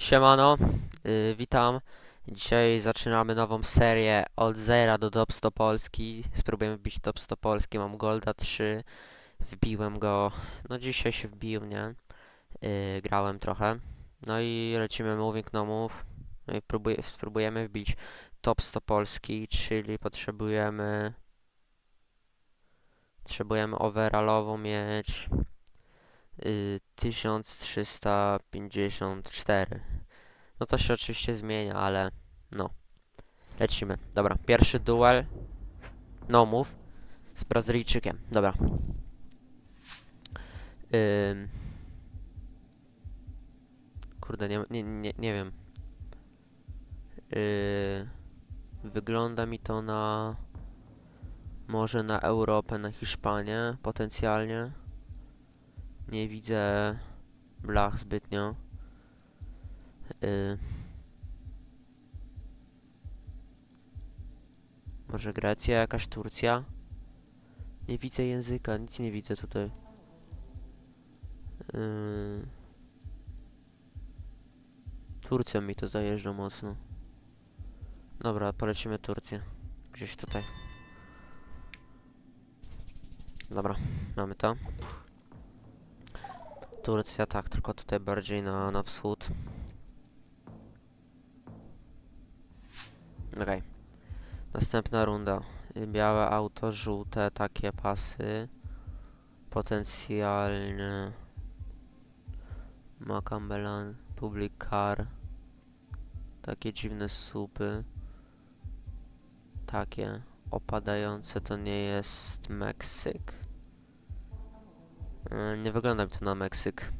Siemano, yy, witam. Dzisiaj zaczynamy nową serię od zera do top 100 Polski. Spróbujemy wbić top 100 Polski. Mam Golda 3. Wbiłem go. No dzisiaj się wbił, nie? Yy, grałem trochę. No i lecimy Moving No Move. No i próbuj, spróbujemy wbić top 100 Polski, czyli potrzebujemy... Potrzebujemy overallową mieć... y, 1354. No to się oczywiście zmienia, ale no. Lecimy. Dobra, pierwszy duel. No move. Z Brazylijczykiem. Dobra. Ym. Kurde, nie, nie, nie, nie wiem. Yy, wygląda mi to na... Może na Europę, na Hiszpanię potencjalnie. Nie widzę blach zbytnio. Y... Może Grecja, jakaś Turcja? Nie widzę języka, nic nie widzę tutaj. Yy... Turcja mi to zajeżdża mocno. Dobra, polecimy Turcję. Gdzieś tutaj. Dobra, mamy to. Turcja, tak, tylko tutaj bardziej na, na wschód. Okej. Następna runda. Białe auto, żółte takie pasy. Potencjalnie Macambelan, Public Car. Takie dziwne supy. Takie opadające to nie jest Meksyk. Y, Nie wygląda mi to na Meksyk.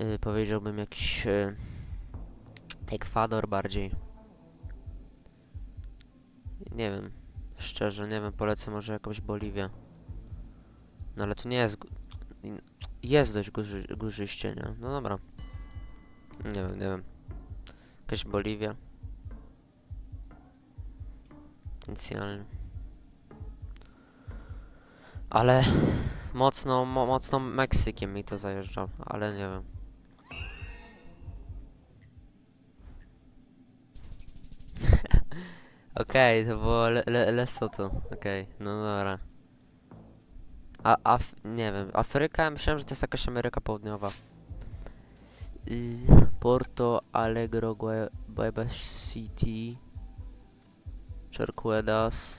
Y, powiedziałbym jakiś y, Ekwador bardziej. Nie wiem. Szczerze, nie wiem, polecę może jakąś Boliwię. No ale to nie jest... Jest dość górzy, górzyście, nie? No dobra. Nie wiem, nie wiem. Jakaś Boliwia. Potencjalnie. Ale mocno, mo, mocno Meksykiem mi to zajeżdżał, ale nie wiem. Okej, to było Le Le Lesotho. Okej, no dobra. A, Af nie wiem, Afryka? Myślałem, że to jest jakaś Ameryka Południowa. Porto Alegre, Gue- Guayba City. Charquedas.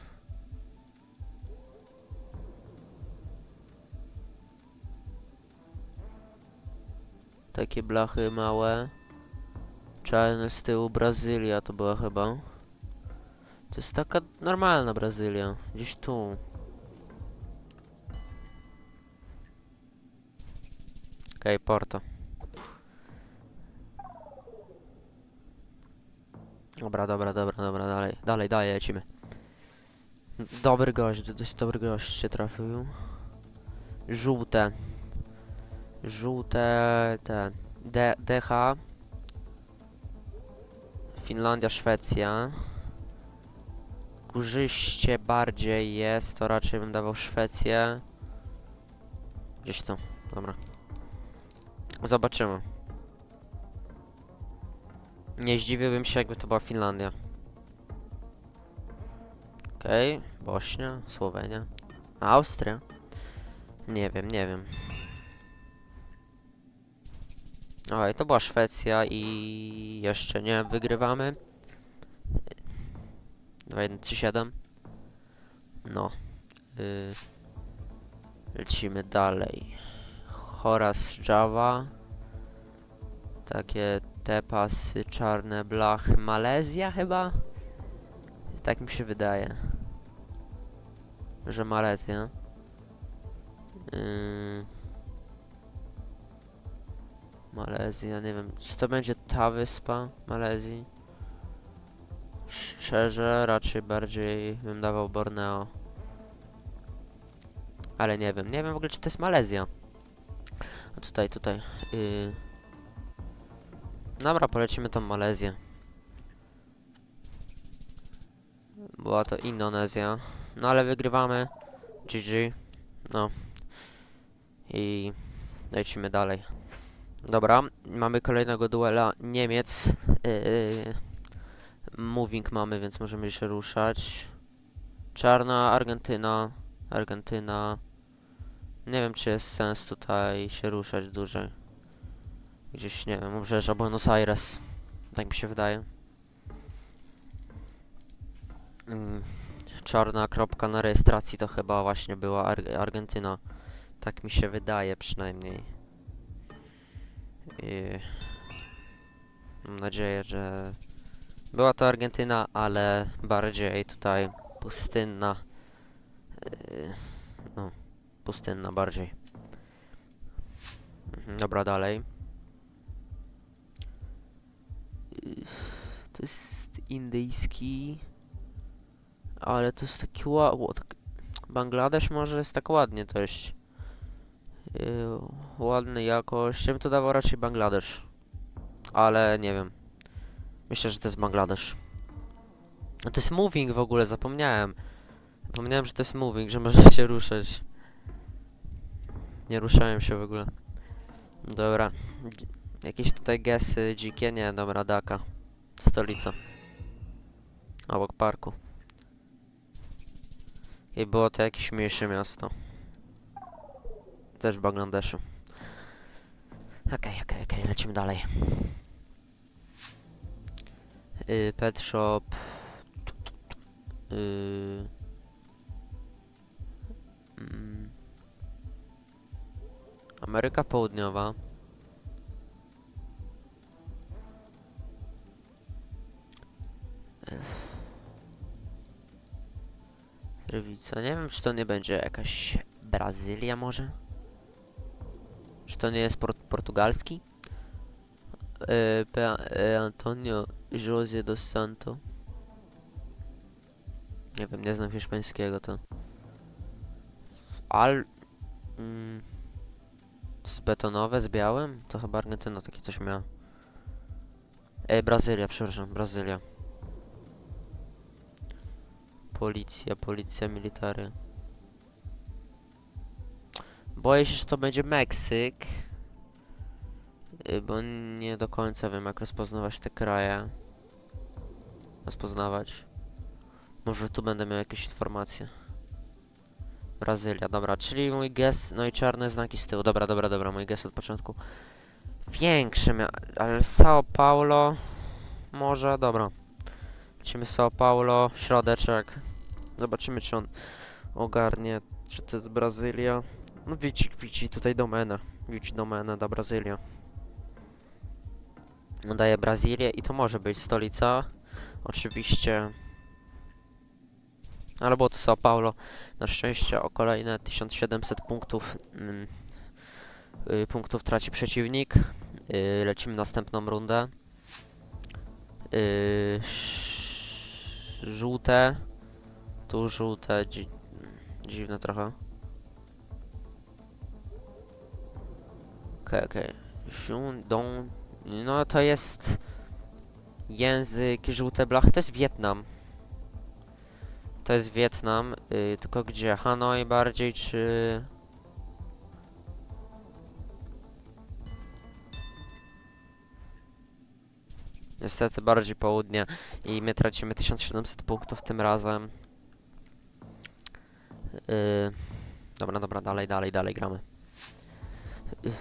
Takie blachy małe. Czarne z tyłu Brazylia to była chyba. To jest taka normalna Brazylia. Gdzieś tu. Okej, Porto. Dobra, dobra, dobra, dobra, dalej, dalej, dalej, lecimy. Dobry gość, dość dobry gość się trafił. Żółte. Żółte, te, D, DH. Finlandia, Szwecja. Górzyście bardziej jest, to raczej bym dawał Szwecję. Gdzieś tu, dobra. Zobaczymy. Nie zdziwiłbym się, jakby to była Finlandia. Okej, Bośnia, Słowenia, Austria. Nie wiem, nie wiem. Okej, to była Szwecja i jeszcze nie wygrywamy. 2, 1, 3, 7. No. Y, lecimy dalej. Horas Java. Takie te pasy, czarne blachy. Malezja chyba? Tak mi się wydaje. Że Malezja. Yy... Malezja, nie wiem, czy to będzie ta wyspa Malezji? Szczerze, raczej bardziej bym dawał Borneo. Ale nie wiem, nie wiem w ogóle czy to jest Malezja. A tutaj, tutaj. Yy... Dobra, polecimy tą Malezję. Była to Indonezja. No ale wygrywamy. GG. No. I lecimy dalej. Dobra, mamy kolejnego duela Niemiec. Yy, moving mamy, więc możemy się ruszać. Czarna Argentyna. Argentyna. Nie wiem, czy jest sens tutaj się ruszać dłużej. Gdzieś, nie wiem, obrzeża Buenos Aires. Tak mi się wydaje. Mm, czarna kropka na rejestracji to chyba właśnie była Ar Argentyna. Tak mi się wydaje przynajmniej. I mam nadzieję, że była to Argentyna, ale bardziej tutaj pustynna. Yy, no, pustynna bardziej. Mhm, dobra, dalej. Yy, To jest indyjski, ale to jest taki ła... ła- tak- Bangladesz może jest tak ładnie dość. Yy, ładny jakość. Ja bym to dawał raczej Bangladesz. Ale nie wiem. Myślę, że to jest Bangladesz. No to jest moving w ogóle, zapomniałem. Zapomniałem, że to jest moving, że możecie ruszać. Nie ruszałem się w ogóle. Dobra. Jakieś tutaj gesy dzikie? Nie, dobra, Daka. Stolica. Obok parku. I było to jakieś mniejsze miasto. Też w Bangladeszu. Okej, okej, okej, lecimy dalej. Yy, pet shop. Yy. Ameryka Południowa. Ech. Rywica. Nie wiem, czy to nie będzie jakaś Brazylia może? Czy to nie jest port portugalski? E, e, Antonio José dos Santo. Nie wiem, nie znam hiszpańskiego to. Al... Mm, z betonowe, z białym? To chyba Argentyna takie coś miała. E, Brazylia, przepraszam, Brazylia. Policja, policja military. Boję się, że to będzie Meksyk. Y, Bo nie do końca wiem, jak rozpoznawać te kraje. Rozpoznawać. Może tu będę miał jakieś informacje. Brazylia, dobra, czyli mój guess, no i czarne znaki z tyłu. Dobra, dobra, dobra, mój guess od początku. Większe mia... ale São Paulo... Może, dobra. Lecimy São Paulo, środeczek. Zobaczymy, czy on ogarnie, czy to jest Brazylia. No widzi, widzi tutaj domenę. Widzi domenę da Brazylia. No daje Brazylię i to może być stolica. Oczywiście. Albo to São Paulo. Na szczęście o kolejne 1700 punktów mm, y, punktów traci przeciwnik. Y, lecimy następną rundę. Y, sz- żółte. Tu żółte. Dzi dziwne trochę. Okej, okej. Xiongdong. No to jest język żółte blachy. To jest Wietnam. To jest Wietnam. Y, tylko gdzie? Hanoi bardziej czy... Niestety bardziej południe i my tracimy 1700 punktów tym razem. Yy, dobra, dobra, dalej, dalej, dalej gramy. Yy,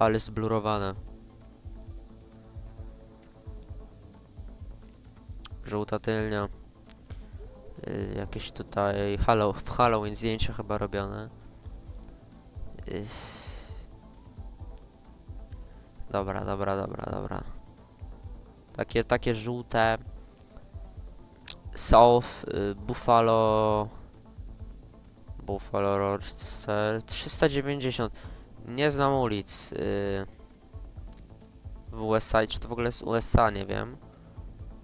ale zblurowane. Żółta tylnia. Yy, jakieś tutaj Hallow w Halloween zdjęcia chyba robione. Yy. Dobra, dobra, dobra, dobra. Takie, takie żółte. South, y, Buffalo. Buffalo Roadster 390. Nie znam ulic. Y, w USA, czy to w ogóle jest USA, nie wiem.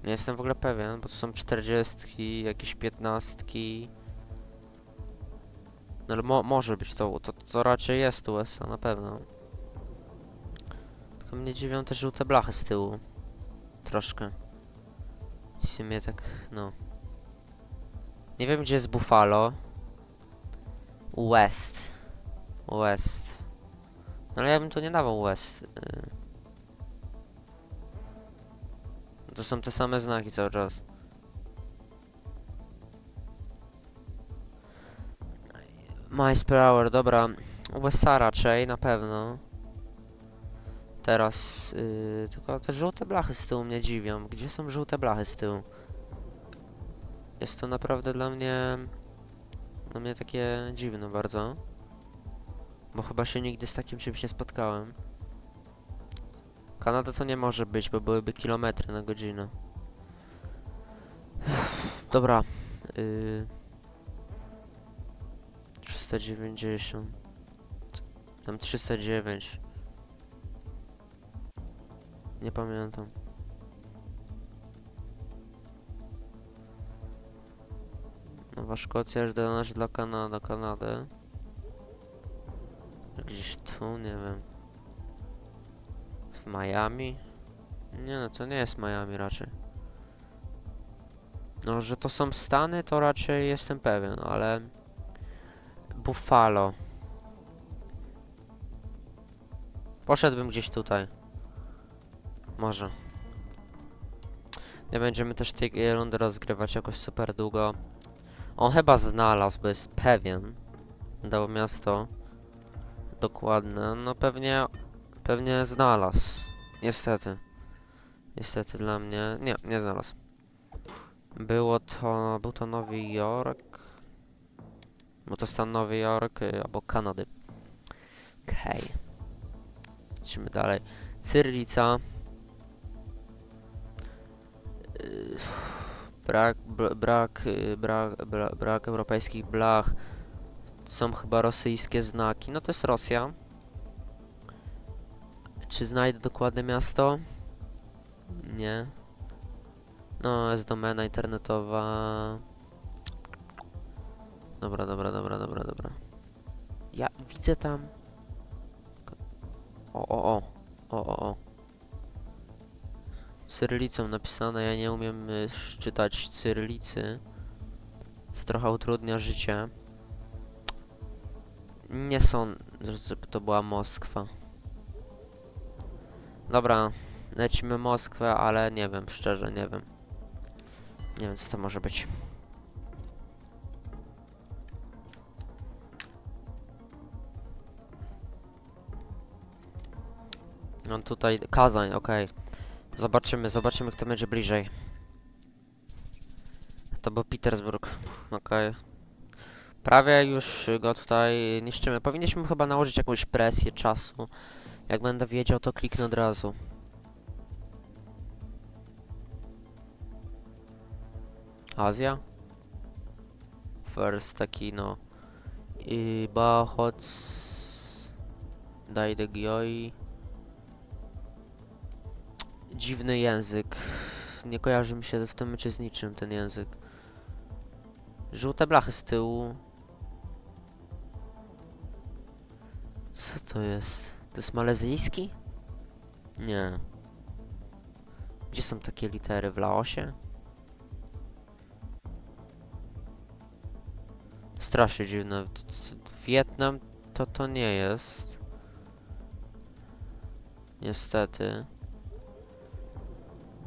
Nie jestem w ogóle pewien, bo to są 40, jakieś 15. No ale mo może być to, to, to raczej jest USA, na pewno. Tylko mnie dziwią te żółte blachy z tyłu. Troszkę. W sumie tak, no. Nie wiem, gdzie jest Buffalo. West. West. No ale ja bym tu nie dawał West. y. To są te same znaki cały czas. Mice per hour, dobra. USA raczej, na pewno. Teraz, yy, tylko te żółte blachy z tyłu mnie dziwią. Gdzie są żółte blachy z tyłu? Jest to naprawdę dla mnie... Dla mnie takie dziwne bardzo. Bo chyba się nigdy z takim czymś nie spotkałem. Kanada to nie może być, bo byłyby kilometry na godzinę. Dobra. Yy, 390. Tam 309. Nie pamiętam. Nowa Szkocja już należy dla Kanada, Kanady. Gdzieś tu, nie wiem. W Miami? Nie no, to nie jest Miami raczej. No, że to są Stany, to raczej jestem pewien, ale... Buffalo. Poszedłbym gdzieś tutaj. Może. Nie będziemy też tej rundy rozgrywać jakoś super długo. On chyba znalazł, bo jest pewien. Dało miasto. Dokładne. No pewnie... Pewnie znalazł. Niestety. Niestety dla mnie... Nie, nie znalazł. Było to... Był to Nowy Jork. Był to stan Nowy Jork y, albo Kanady. Okej. Lecimy dalej. Cyrylica. Y, Brak, br- brak, y, brak, bra, brak europejskich blach. Są chyba rosyjskie znaki. No to jest Rosja. Czy znajdę dokładne miasto? Nie. No, jest domena internetowa. Dobra, dobra, dobra, dobra, dobra. Ja widzę tam. O, o, o. O, o, o. Cyrylicą napisane, ja nie umiem y, czytać cyrylicy. Co trochę utrudnia życie. Nie sądzę, żeby to była Moskwa. Dobra, lecimy Moskwę, ale nie wiem, szczerze, nie wiem. Nie wiem, co to może być. No tutaj, Kazań, okej. Zobaczymy, zobaczymy kto będzie bliżej. To był Petersburg, okej. Prawie już go tutaj niszczymy. Powinniśmy chyba nałożyć jakąś presję czasu. Jak będę wiedział, to kliknę od razu. Azja? First taki no. I Bahot. Dajde Gioi. Dziwny język. Nie kojarzy mi się w tym mecie z niczym ten język. Żółte blachy z tyłu. Co to jest? To jest malezyjski? Nie. Gdzie są takie litery? W Laosie? Strasznie dziwne. Wietnam to to nie jest. Niestety.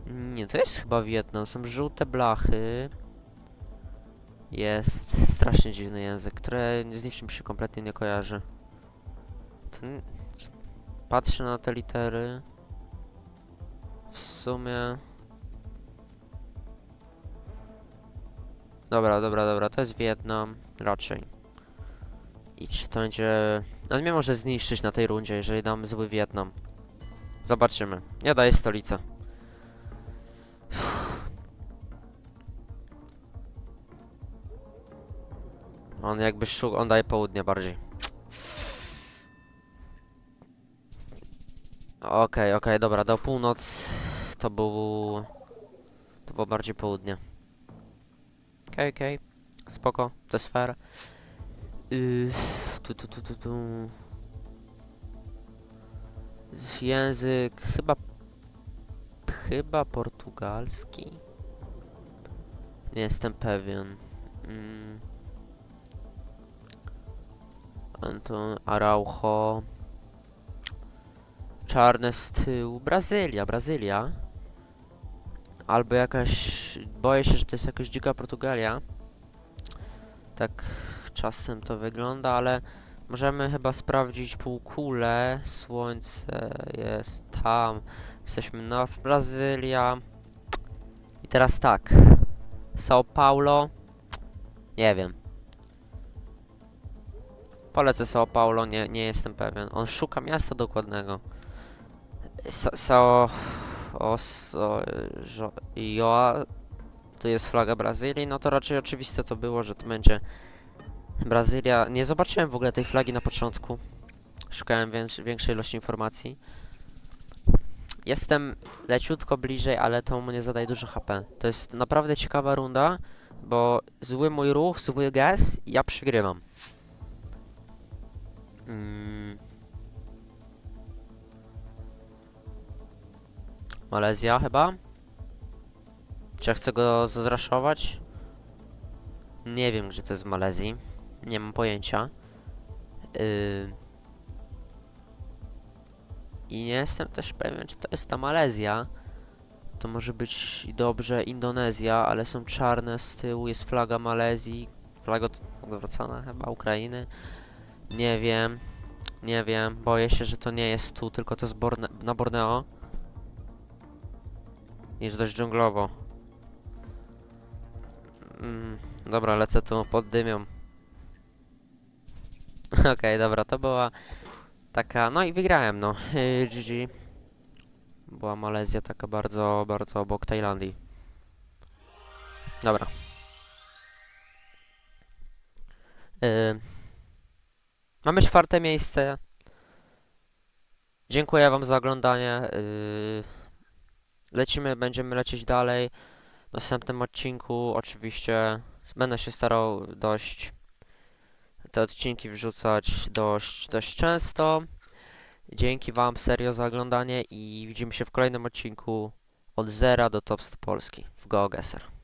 Nie, to jest chyba Wietnam. Są żółte blachy. Jest strasznie dziwny język, który z niczym się kompletnie nie kojarzy. Patrzę na te litery. W sumie... Dobra, dobra, dobra, to jest Wietnam. Raczej. I czy to będzie... On mnie może zniszczyć na tej rundzie, jeżeli dam zły Wietnam. Zobaczymy. Nie daje stolica. On jakby szuk... On daje południe bardziej. Okej, okej, dobra, do północ to był... To było bardziej południe. Okej, okej, spoko, to jest fair. Yy, tu, tu, tu, tu, tu. Język chyba... Chyba portugalski? Nie jestem pewien. Mm. Anton Araujo. Czarne z tyłu. Brazylia, Brazylia. Albo jakaś... Boję się, że to jest jakaś dzika Portugalia. Tak czasem to wygląda, ale możemy chyba sprawdzić półkulę. Słońce jest tam. Jesteśmy na Brazylia. I teraz tak. São Paulo. Nie wiem. Polecę São Paulo, nie, nie jestem pewien. On szuka miasta dokładnego. Sa, Sao... Oso... żo- Joa... Tu jest flaga Brazylii, no to raczej oczywiste to było, że to będzie Brazylia. Nie zobaczyłem w ogóle tej flagi na początku. Szukałem więks- większej ilości informacji. Jestem leciutko bliżej, ale to mu nie zadaje dużo HP. To jest naprawdę ciekawa runda, bo zły mój ruch, zły i ja przegrywam. Mm. Malezja chyba? Czy ja chcę go zraszować? Nie wiem, gdzie to jest w Malezji. Nie mam pojęcia. Yy... I nie jestem też pewien, czy to jest ta Malezja. To może być dobrze Indonezja, ale są czarne z tyłu, jest flaga Malezji, flaga od- odwracana chyba Ukrainy. Nie wiem, nie wiem, boję się, że to nie jest tu, tylko to jest Borne na Borneo. Jest dość dżunglowo. Mm, dobra, lecę tu pod dymią. Okej, dobra, to była taka, no i wygrałem, no. GG. Była Malezja taka bardzo, bardzo obok Tajlandii. Dobra. Yy, mamy czwarte miejsce. Dziękuję Wam za oglądanie. Yy, lecimy, będziemy lecieć dalej. W następnym odcinku oczywiście będę się starał dość te odcinki wrzucać dość, dość często. Dzięki Wam serio za oglądanie i widzimy się w kolejnym odcinku od zera do Top 100 Polski w GeoGuessr.